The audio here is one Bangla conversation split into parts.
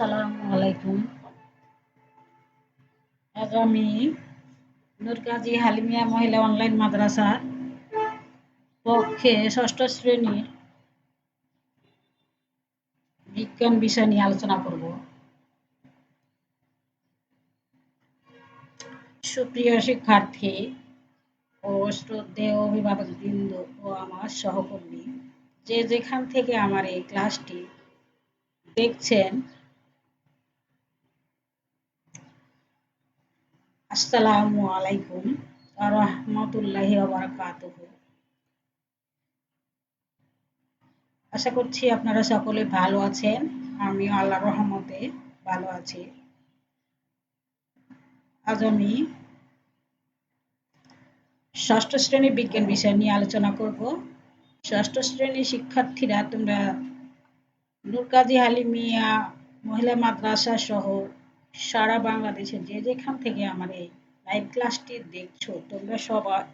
আসসালামু আলাইকুম আজ আমি নুরকাজি হালিমিয়া মহিলা অনলাইন মাদ্রাসার পক্ষে ষষ্ঠ শ্রেণির বিজ্ঞান বিষয় নিয়ে আলোচনা করব সুপ্রিয় শিক্ষার্থী ও শ্রদ্ধেয় অভিভাবক বৃন্দ ও আমার সহকর্মী যে যেখান থেকে আমার এই ক্লাসটি দেখছেন আসসালামু আলাইকুম রহমতুল্লাহি আশা করছি আপনারা সকলে ভালো আছেন, আমিও আল্লাহ রহমতে ভালো আছি। আজ আমি ষষ্ঠ শ্রেণি বিজ্ঞান বিষয় নিয়ে আলোচনা করব। ষষ্ঠ শ্রেণির শিক্ষার্থীরা তোমরা নুরকাজি হালিমিয়া, মহিলা মাদ্রাসা সহ সারা বাংলাদেশে যে যেখান থেকে আমার এই লাইভ ক্লাসটি দেখছ, তোমরা সবাই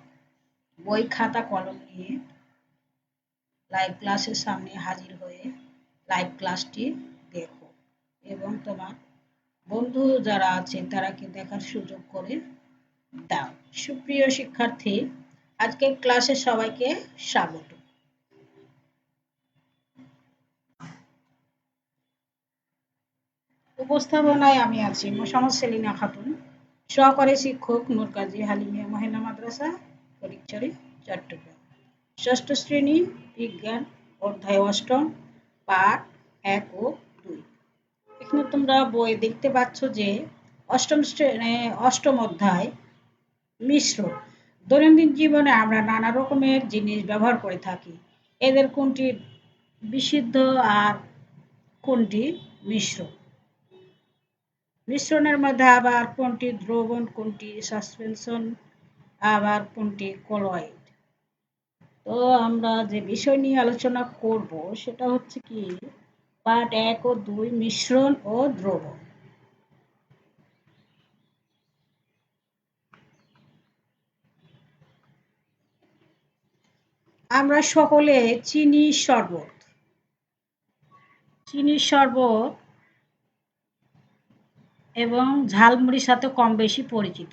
বই খাতা কলম নিয়ে লাইভ ক্লাসের সামনে হাজির হয়ে লাইভ ক্লাসটি দেখো। এবং তোমার বন্ধু যারা আছে তারাকে দেখার সুযোগ করে দাও। সুপ্রিয় শিক্ষার্থী আজকে ক্লাসে সবাইকে স্বাগত। উপস্থাপনায় আমি আছি মোসাম্মদ সেলিনা খাতুন, সহকারী শিক্ষক নুরকাজী হালিমিয়া মহিলা মাদ্রাসা ফরিকচুরি চট্টগ্রাম। ষষ্ঠ শ্রেণি, বিজ্ঞান, অধ্যায় অষ্টম, পাঠ এক ও দুই। এখানে তোমরা বই দেখতে পাচ্ছ যে, অষ্টম শ্রেণি, অষ্টম অধ্যায় মিশ্র। দৈনন্দিন জীবনে আমরা নানা রকমের জিনিস ব্যবহার করে থাকি। এদের কোনটি বিশুদ্ধ আর কোনটি মিশ্র? মিশ্রণের মধ্যে আবার কোনটি দ্রবণ, কোনটি সাসপেনশন, আবার কোনটি কলয়েড তো আমরা যে বিষয় নিয়ে আলোচনা করব সেটা হচ্ছে কি, পার্ট এক ও দুই মিশ্রণ ও দ্রবণ। আমরা সকলে চিনি শরবত। চিনির শরবত এবং ঝালমুড়ির সাথে কম বেশি পরিচিত।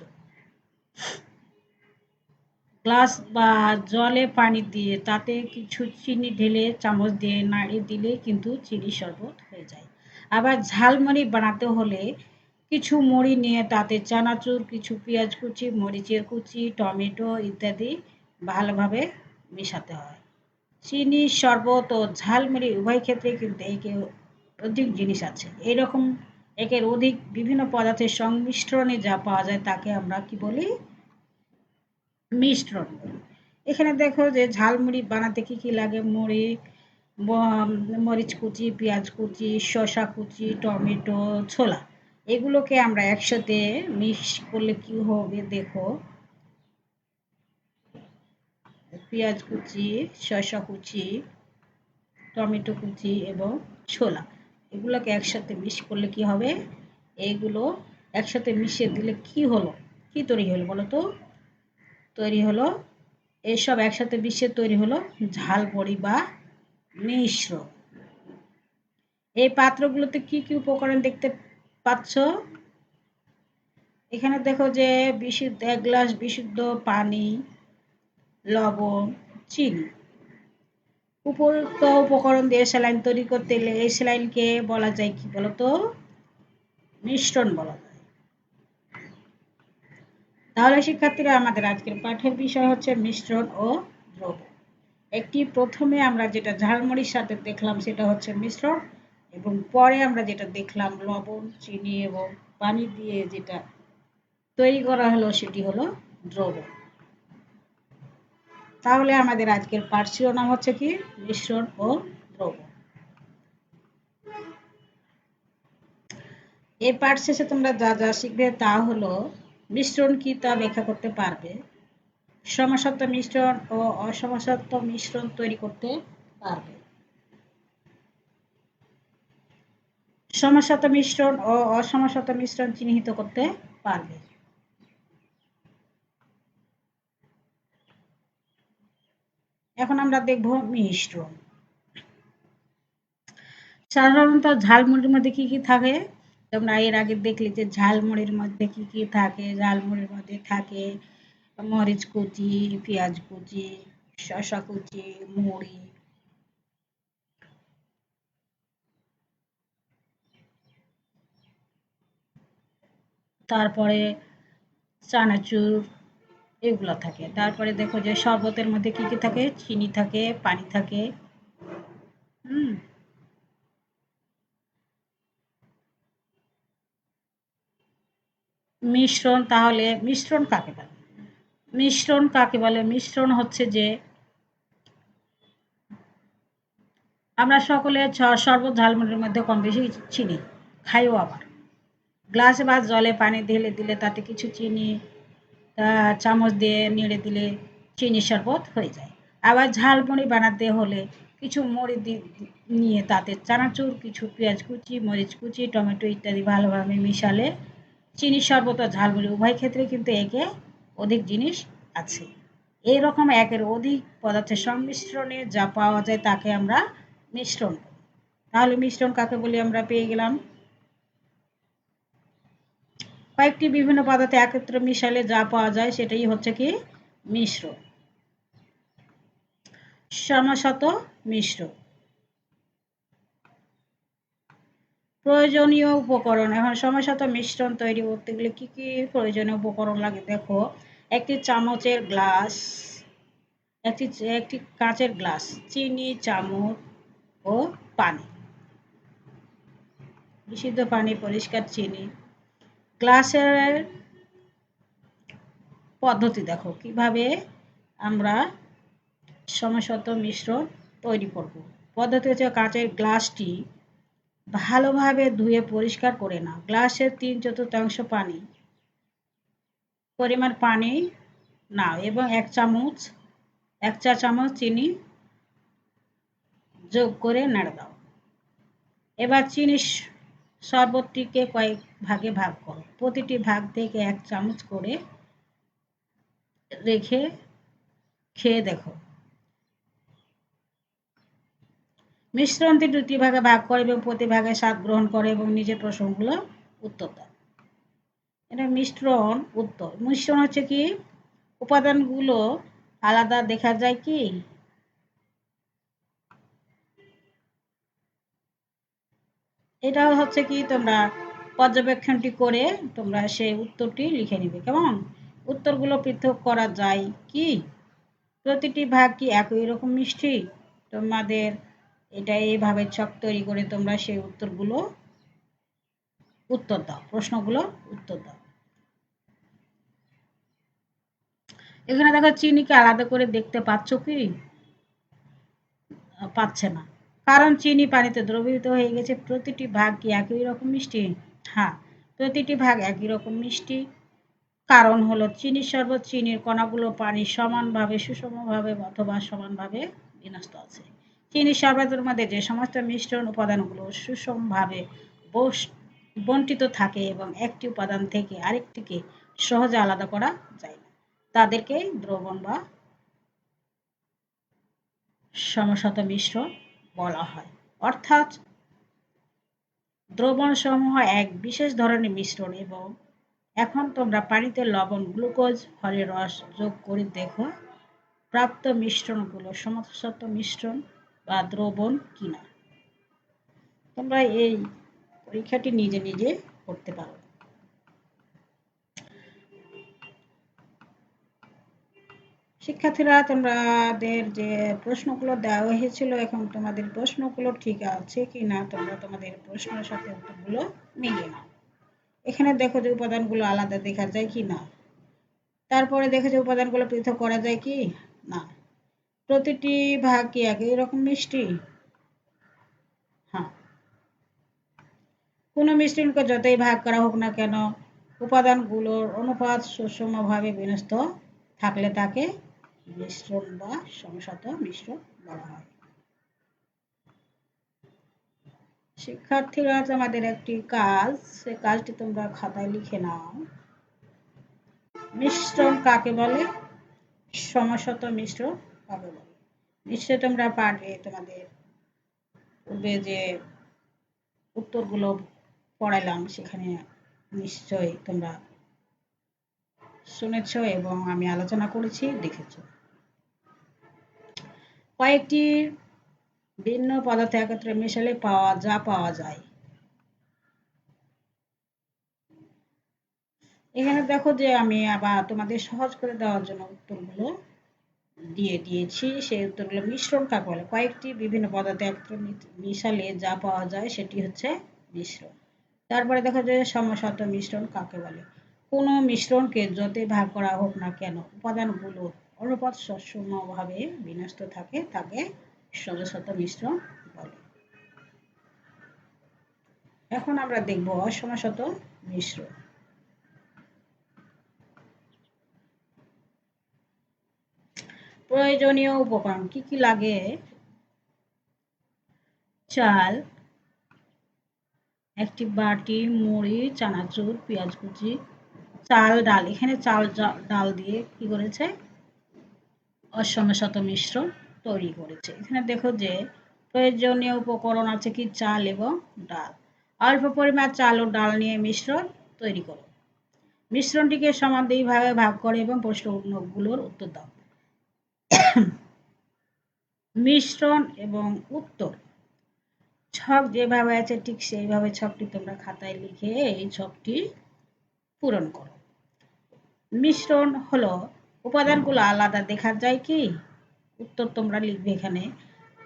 গ্লাস বা জলে পানি দিয়ে তাতে কিছু চিনি ঢেলে, চামচ দিয়ে নাড়িয়ে দিলে কিন্তু চিনি শরবত হয়ে যায়। আবার ঝালমুড়ি বানাতে হলে কিছু মুড়ি নিয়ে তাতে চানাচুর, কিছু পেঁয়াজ কুচি, মরিচের কুচি, টমেটো ইত্যাদি ভালোভাবে মেশাতে হয়। চিনি শরবত ও ঝালমুড়ি উভয় ক্ষেত্রে কিন্তু একে অধিক জিনিস আছে। এইরকম একের অধিক বিভিন্ন পদার্থের সংমিশ্রণে যা পাওয়া যায় তাকে আমরা কি বলি? মিশ্রণ বলি। এখানে দেখো যে ঝালমুড়ি বানাতে কি কি লাগে? মুড়ি মরিচ কুচি, পেঁয়াজ কুচি, শসা কুচি, টমেটো, ছোলা। এগুলোকে আমরা একসাথে মিক্স করলে কি হবে দেখো? পেঁয়াজ কুচি, শসা কুচি, টমেটো কুচি এবং ছোলা। এগুলোকে একসাথে মিশ করলে কি হবে? এইগুলো একসাথে মিশিয়ে দিলে কি হলো? কি তৈরি হলো বলো তো? তৈরি হলো, এসব একসাথে মিশিয়ে তৈরি হলো ঝাল বড়ি বা মিশ্র। এই পাত্রগুলোতে কি কি উপকরণ দেখতে পাচ্ছ? এখানে দেখো যে বিশুদ্ধ, এক গ্লাস বিশুদ্ধ পানি, লবণ, চিনি। উপযুক্ত উপকরণ দিয়ে স্যালাইন তৈরি করতে গেলে এই স্যালাইনকে বলা যায় কি বলতো? মিশ্রণ বলা যায়। তাহলে শিক্ষার্থীরা, আমাদের আজকের পাঠের বিষয় হচ্ছে মিশ্রণ ও দ্রবণ একটি প্রথমে আমরা যেটা ঝালমুড়ির সাথে দেখলাম সেটা হচ্ছে মিশ্রণ এবং পরে আমরা যেটা দেখলাম লবণ, চিনি এবং পানি দিয়ে যেটা তৈরি করা হলো সেটি হলো দ্রবণ। তাহলে আমাদের আজকের পাঠ শিরোনাম হচ্ছে কি? মিশ্রণ ও দ্রবণ এই পাঠ শেষে তোমরা যা যা শিখবে তা হলো, মিশ্রণ কি তা ব্যাখ্যা করতে পারবে। সমসত্ব মিশ্রণ ও অসমসত্ব মিশ্রণ তৈরি করতে পারবে। সমসত্ব মিশ্রণ ও অসমসত্ব মিশ্রণ চিহ্নিত করতে পারবে। এখন আমরা দেখব মিশ্রণ সাধারণত ঝালমুড়ির মধ্যে কি কি থাকে? তোমরা এর আগে দেখলে যে ঝালমুড়ির মধ্যে কি কি থাকে? ঝালমুড়ির মধ্যে থাকে মরিচ কুচি, পেঁয়াজ কুচি, শসা কুচি, মুড়ি। তারপরে চানাচুর এগুলো থাকে। তারপরে দেখো যে শরবতের মধ্যে কি কি থাকে? চিনি থাকে, পানি থাকে। হুম। মিশ্রণ তাহলে, মিশ্রণ কাকে বলে? মিশ্রণ কাকে বলে? মিশ্রণ হচ্ছে যে আমরা সকলে শরবত ঝালমুড়ির মধ্যে কম বেশি চিনি, খাইও আবার। গ্লাসে বা জলে পানি ঢেলে দিলে তাতে কিছু চিনি চামচ দিয়ে নেড়ে দিলে চিনি শরবত হয়ে যায়। আবার ঝালমুড়ি বানাতে হলে কিছু মুড়ি নিয়ে তাতে চানাচুর, কিছু পেঁয়াজ কুচি, মরিচ কুচি, টমেটো ইত্যাদি ভালোভাবে মিশালে চিনি শরবত ও ঝালমুড়ি উভয় ক্ষেত্রে কিন্তু একে অধিক জিনিস আছে। এই রকম একের অধিক পদার্থের সংমিশ্রণে যা পাওয়া যায় তাকে আমরা মিশ্রণ তাহলে মিশ্রণ কাকে বলি আমরা পেয়ে গেলাম? কয়েকটি বিভিন্ন পদার্থে একত্রে মিশালে যা পাওয়া যায় সেটাই হচ্ছে কি? মিশ্র। সমশত মিশ্র। প্রয়োজনীয় উপকরণ। এখন সমশত মিশ্রণ তৈরি করতে গেলে কি কি প্রয়োজনীয় উপকরণ লাগে? দেখো, একটি চামচের গ্লাস, একটি একটি কাঁচের গ্লাস, চিনি, চামচ ও পানি। বিশুদ্ধ পানি, পরিষ্কার চিনি। গ্লাসের পদ্ধতি দেখো, কীভাবে আমরা সমশত মিশ্রণ তৈরি করব। পদ্ধতি হচ্ছে কাঁচের গ্লাসটি ভালোভাবে ধুয়ে পরিষ্কার করে নাও। গ্লাসের তিন চতুর্থাংশ পানি, পরিমাণ পানি নাও এবং এক চামচ, এক চা চামচ চিনি যোগ করে নেড়ে দাও। এবার চিনি শরবতটিকে কয়েক ভাগে ভাগ করো। প্রতিটি ভাগ থেকে এক চামচ করে রেখে খেয়ে দেখো। মিশ্রণটি দুটি ভাগে ভাগ করে এবং প্রতি ভাগে স্বাদ গ্রহণ করে এবং নিজের প্রশ্নগুলো উত্তর দেয়। এটা মিশ্রণ উত্তর। মিশ্রণ হচ্ছে কি? উপাদানগুলো আলাদা দেখা যায় কি? এটা হচ্ছে কি? তোমরা পর্যবেক্ষণটি করে তোমরা সেই উত্তরটি লিখে নিবে। কেমন? উত্তরগুলো পৃথক করা যায় কি? প্রতিটি ভাগ কি একই রকম মিষ্টি? তোমাদের এটা এইভাবে ছক তৈরি করে তোমরা সেই উত্তরগুলো উত্তর দাও, প্রশ্নগুলো উত্তর দাও। এখানে দেখো, চিনিকে আলাদা করে দেখতে পাচ্ছ কি? পাচ্ছে না। কারণ চিনি পানিতে দ্রবীভূত হয়ে গেছে, প্রতিটি ভাগ কি একই রকম মিষ্টি? হ্যাঁ প্রতিটি ভাগ একই রকম মিষ্টি। কারণ হলো চিনি শরবত, চিনির কণাগুলো পানি সমানভাবে, সুষমভাবে অথবা সমানভাবে বিনষ্ট আছে। চিনি শরবতের মধ্যে যে সমস্ত মিশ্রণ উপাদানগুলো সুষমভাবে বন্টিত থাকে এবং একটি উপাদান থেকে আরেকটিকে সহজে আলাদা করা যায় না, তাদেরকে দ্রবণ বা সমশত মিশ্রণ বলা হয়। অর্থাৎ দ্রবণ সমূহ এক বিশেষ ধরনের মিশ্রণ এবং এখন তোমরা পানিতে লবণ, গ্লুকোজ, ফলের রস যোগ করে দেখো প্রাপ্ত মিশ্রণগুলো সমস্ত মিশ্রণ বা দ্রবণ কিনা। তোমরা এই পরীক্ষাটি নিজে নিজে করতে পারো। শিক্ষার্থীরা তোমাদের যে প্রশ্নগুলো দেওয়া হয়েছিল, এখন তোমাদের প্রশ্নগুলো ঠিক আছে কি না তোমরা তোমাদের প্রশ্নের সাথে উত্তরগুলো মিলিয়ে নাও। এখানে দেখো যে উপাদানগুলো আলাদা দেখা যায় কি না। তারপরে দেখো যে উপাদানগুলো পৃথক করা যায় কি না। প্রতিটি ভাগ কি একই রকম মিষ্টি? হ্যাঁ। কোনো মিশ্রণকে যতই ভাগ করা হোক না কেন, উপাদানগুলোর অনুপাত সুষমভাবে বিন্যস্ত থাকলে তাকে মিশ্রণ বা সমসত মিশ্রণ বলা হয় শিক্ষার্থীরা তোমাদের একটি কাজ, সে কাজটি তোমরা খাতায় লিখে নাও। মিশ্রণ কাকে বলে? সমশত মিশ্রণ কাকে বলে? নিশ্চয় তোমরা পারবে তোমাদের পূর্বে যে উত্তরগুলো পড়াইলাম, সেখানে নিশ্চয়ই তোমরা শুনেছ এবং আমি আলোচনা করেছি, দেখেছ। কয়েকটি ভিন্ন পদার্থ একত্রে মেশালে পাওয়া যা পাওয়া যায়। এখানে দেখো যে আমি আবার তোমাদের সহজ করে দেওয়ার জন্য উত্তরগুলো দিয়ে দিয়েছি। সেই উত্তরগুলো মিশ্রণ কাকে বলে? কয়েকটি বিভিন্ন পদার্থ একত্রে মিশালে যা পাওয়া যায় সেটি হচ্ছে মিশ্রণ। তারপরে দেখা যায় সমসত মিশ্রণ কাকে বলে? কোনো মিশ্রণকে যতই ভাগ করা হোক না কেন, উপাদানগুলো অনুপাত সসীমভাবে বিনষ্ট থাকে, তাকে সমসত মিশ্রণ বলে। এখন আমরা দেখব অসমসত মিশ্রণ প্রয়োজনীয় উপকরণ কি কি লাগে? চাল, একটি বাটি, মুড়ি, চানাচুর, পেঁয়াজ কুচি, চাল, ডাল। এখানে চাল, ডাল দিয়ে কি করেছে? অসমশত মিশ্রণ তৈরি করেছে। এখানে দেখো যে প্রয়োজনীয় উপকরণ আছে কি? চাল এবং ডাল। অল্প পরিমাণ চাল ও ডাল নিয়ে মিশ্রণ তৈরি করো। মিশ্রণটিকে সমান দুই ভাগে ভাগ করে এবং প্রশ্নগুলোর উত্তর দাও। মিশ্রণ এবং উত্তর। ছক যেভাবে আছে, ঠিক সেইভাবে ছকটি তোমরা খাতায় লিখে এই ছকটি পূরণ করো। মিশ্রণ হলো উপাদানগুলো আলাদা দেখা যায় কি? উত্তর তোমরা লিখবে এখানে।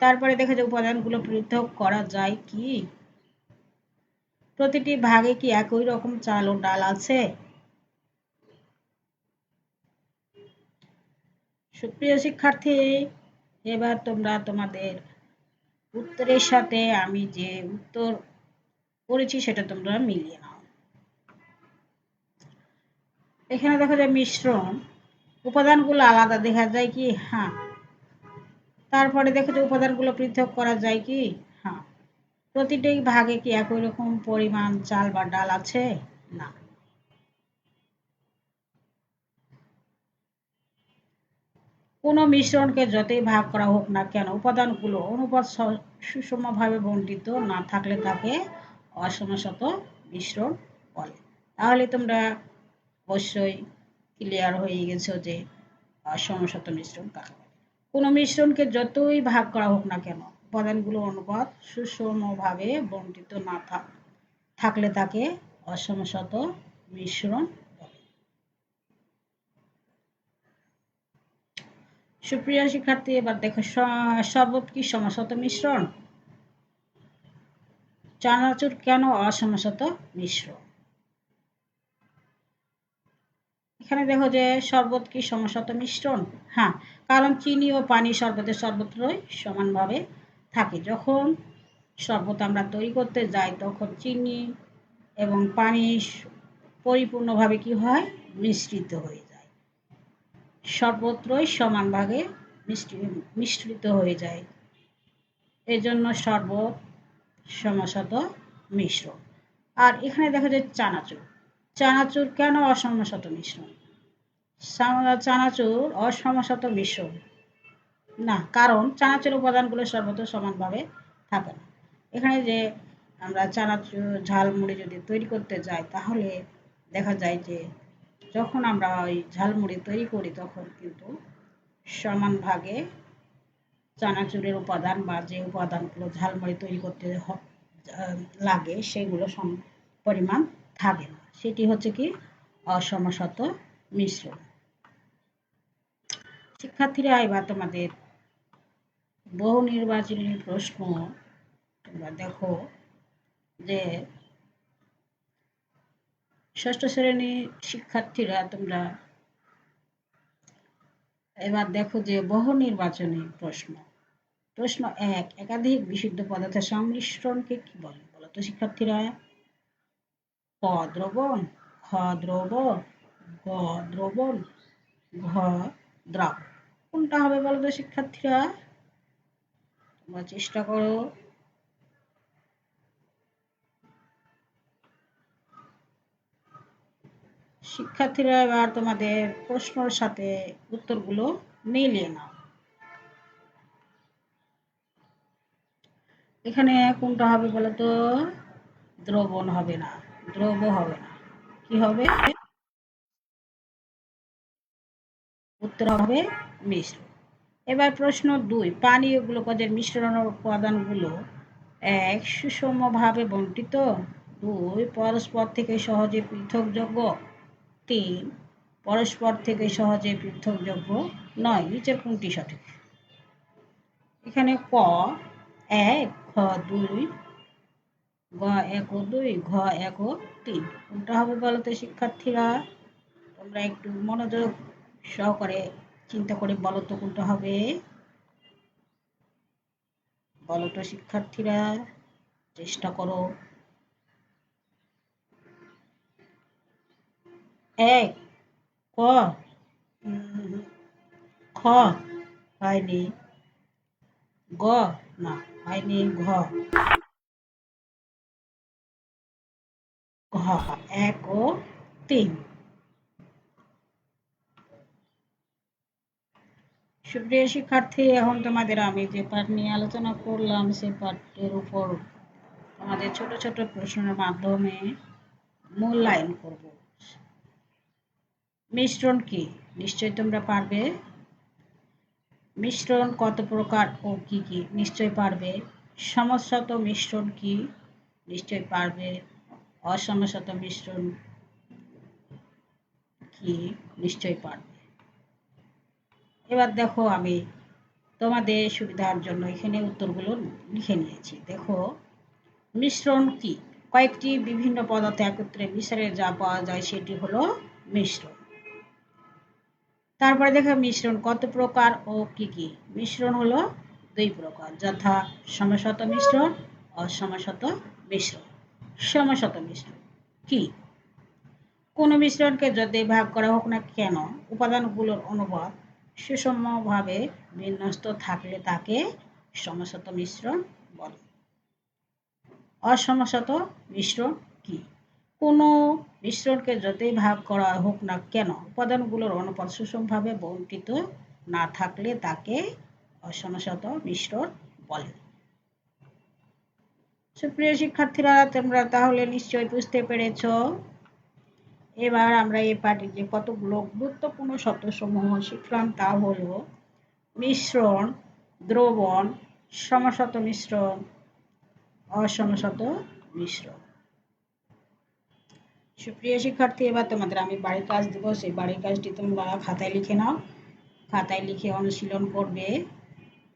তারপরে দেখা যায় উপাদানগুলো পৃথক করা যায় কি? প্রতিটি ভাগে কি একই রকম চাল ও ডাল আছে? সুপ্রিয় শিক্ষার্থী, এবার তোমরা তোমাদের উত্তরের সাথে আমি যে উত্তর করেছি সেটা তোমরা মিলিয়ে নাও। এখানে দেখা যায় মিশ্রণ। উপাদানগুলো আলাদা, দেখা যায় কি? হ্যাঁ। তারপরে দেখো যে উপাদানগুলো পৃথক করা যায় কি? হ্যাঁ। প্রতিটি ভাগে কি একই রকম পরিমাণ চাল বা ডাল আছে? না। কোনো মিশ্রণকে যতই ভাগ করা হোক না কেন, উপাদানগুলো অনুপাত সুষমভাবে বন্টিত না থাকলে তাকে অসমশত মিশ্রণ বলে। তাহলে তোমরা অবশ্যই ক্লিয়ার হয়ে গেছো যে অসমশত মিশ্রণ কাকে বলে। কোনো মিশ্রণকে যতই ভাগ করা হোক না কেন উপাদানগুলো অনুপাত সুষমভাবে বন্টিত না থাকলে তাকে অসমশত মিশ্রণ সুপ্রিয় শিক্ষার্থী, এবার দেখো শরবত কি সমসত মিশ্রণ? চানাচুর কেন অসমসত মিশ্রণ? এখানে দেখো যে শরবত কি সমসত মিশ্রণ হ্যাঁ কারণ চিনি ও পানি শরবতের সর্বত্রই সমানভাবে থাকে। যখন শরবত আমরা তৈরি করতে যাই, তখন চিনি এবং পানি পরিপূর্ণভাবে কি হয়? মিশ্রিত হয়ে যায়। সর্বত্রই সমানভাবে মিশ্রিত হয়ে যায়। এজন্য শরবত সমসত মিশ্রণ আর এখানে দেখা যায় চানাচুর। চানাচুর কেন অসমসত মিশ্রণ চানাচুর অসমসত মিশ্রণ না, কারণ চানাচুর উপাদানগুলো সর্বত্র সমানভাবে থাকে না। এখানে যে আমরা চানাচুর ঝালমুড়ি যদি তৈরি করতে যাই, তাহলে দেখা যায় যে যখন আমরা ওই ঝালমুড়ি তৈরি করি, তখন কিন্তু সমান ভাগে চানাচুরের উপাদান বা যে উপাদানগুলো ঝালমুড়ি তৈরি করতে লাগে, সেগুলো সম পরিমাণ থাকে না। সেটি হচ্ছে কি অসমসত মিশ্রণ। শিক্ষার্থীরা, এবার তোমাদের বহু নির্বাচনী প্রশ্ন তোমরা দেখো যে ষষ্ঠ শ্রেণির শিক্ষার্থীরা তোমরা এবার দেখো যে বহু নির্বাচনী প্রশ্ন। প্রশ্ন এক, একাধিক বিশুদ্ধ পদার্থের সংমিশ্রণকে কি বলে? বলো তো শিক্ষার্থীরা। ক দ্রবণ খ দ্রবণ গ দ্রবণ ঘ দ্রাব কোনটা হবে বলতো শিক্ষার্থীরা? তোমরা চেষ্টা করো। শিক্ষার্থীরা, এবার তোমাদের প্রশ্নর সাথে উত্তরগুলো মিলিয়ে নাও। এখানে কোনটা হবে বলতো দ্রবণ হবে না। দ্রব হবে না। কি হবে? উত্তর হবে মিশ্র। এবার প্রশ্ন দুই পানি ও গ্লুকোজের মিশ্রণের উপাদানগুলো এক সুষমভাবে বন্টিত দুই, পরস্পর থেকে সহজে পৃথকযোগ্য, তিন, পরস্পর থেকে সহজে পৃথকযোগ্য নয়। নিচের কোনটি সঠিক? এখানে ক, এক, খ, দুই গ এক ও দুই, ঘ এক ও তিন। কোনটা হবে বলতে শিক্ষার্থীরা? তোমরা একটু মনোযোগ সহকারে চিন্তা করে বলো তো কোনটা হবে। বলো তো শিক্ষার্থীরা, চেষ্টা করো। এক, ক। খ, হয়নি। গ, না, হয়নি, ঘ। ঘ এক ও তিন। সুপ্রিয় শিক্ষার্থী, এখন তোমাদের আমি যে পাঠ নিয়ে আলোচনা করলাম, সেই পাঠের উপর তোমাদের ছোট ছোট প্রশ্নের মাধ্যমে মূল্যায়ন করব। মিশ্রণ কি? নিশ্চয়ই তোমরা পারবে। মিশ্রণ কত প্রকার ও কি কি? নিশ্চয় পারবে। সমস্যাত মিশ্রণ কি? নিশ্চয় পারবে। অসমস্যাত মিশ্রণ কি? নিশ্চয় পারবে। এবার দেখো আমি তোমাদের সুবিধার জন্য এখানে উত্তরগুলো লিখে নিয়েছি। দেখো, মিশ্রণ কি? কয়েকটি বিভিন্ন পদার্থ একত্রে মিশ্রে যা পাওয়া যায় সেটি হলো মিশ্রণ। তারপরে দেখো মিশ্রণ কত প্রকার ও কি কি? মিশ্রণ হলো দুই প্রকার, যথা সমশত মিশ্রণ, অসমশত মিশ্রণ। সমশত মিশ্রণ কি? কোন মিশ্রণকে যদি ভাগ করা হোক না কেন, উপাদানগুলোর অনুবাদ সুষমভাবে বিন্যস্ত থাকলে তাকে সমশত মিশ্রণ বলে। অসমশত মিশ্রণ কি? কোনো মিশ্রণকে যতই ভাগ করা হোক না কেন, উপাদানগুলোর অনুপাত সুষমভাবে বন্টিত না থাকলে তাকে অসমশত মিশ্রণ বলে। সুপ্রিয় শিক্ষার্থীরা, তোমরা তাহলে নিশ্চয়ই বুঝতে পেরেছ। এবার আমরা এই পাঠে যে কতগুলো গুরুত্বপূর্ণ শব্দসমূহ শিখলাম তা হল মিশ্রণ, দ্রবণ সমশত মিশ্রণ অসমশত মিশ্রণ। সুপ্রিয় শিক্ষার্থী, এবার তোমাদের আমি বাড়ির কাজ দেব। সেই বাড়ির কাজটি তোমরা খাতায় লিখে নাও। খাতায় লিখে অনুশীলন করবে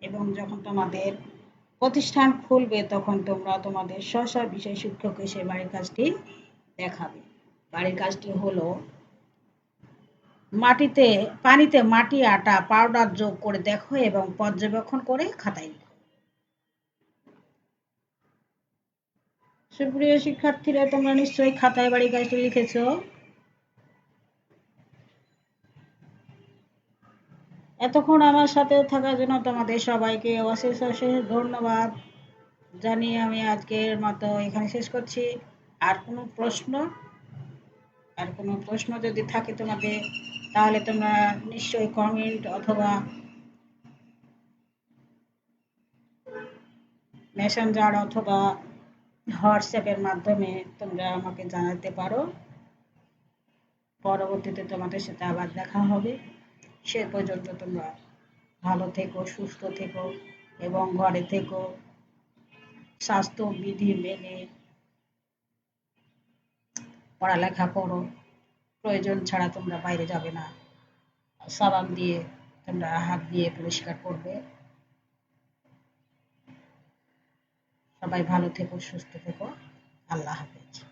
এবং যখন তোমাদের প্রতিষ্ঠান খুলবে, তখন তোমরা তোমাদের স্ব বিষয় শিক্ষককে সেই বাড়ির কাজটি দেখাবে। বাড়ির কাজটি হলো মাটিতে, পানিতে মাটি, আটা, পাউডার যোগ করে দেখো এবং পর্যবেক্ষণ করে খাতায় সুপ্রিয় শিক্ষার্থীরা, তোমরা নিশ্চয়ই খাতায় বাড়ি কাজটি লিখেছ। এতক্ষণ আমার সাথে থাকার জন্য তোমাদের সবাইকে অশেষ অশেষ ধন্যবাদ জানিয়ে আমি আজকের মতো এখানে শেষ করছি। আর কোনো প্রশ্ন? আর কোনো প্রশ্ন যদি থাকে তোমাদের, তাহলে তোমরা নিশ্চয়ই কমেন্ট অথবা মেসেঞ্জার অথবা হোয়াটসঅ্যাপের মাধ্যমে তোমরা আমাকে জানাতে পারো। পরবর্তীতে তোমাদের সাথে আবার দেখা হবে। সে পর্যন্ত তোমরা ভালো থেকো, সুস্থ থেকো এবং ঘরে থেকো। স্বাস্থ্যবিধি মেনে পড়ালেখা করো। প্রয়োজন ছাড়া তোমরা বাইরে যাবে না। সাবান দিয়ে তোমরা হাত দিয়ে পরিষ্কার করবে। সবাই ভালো থেকো, সুস্থ থেকো। আল্লাহ হাফেজ।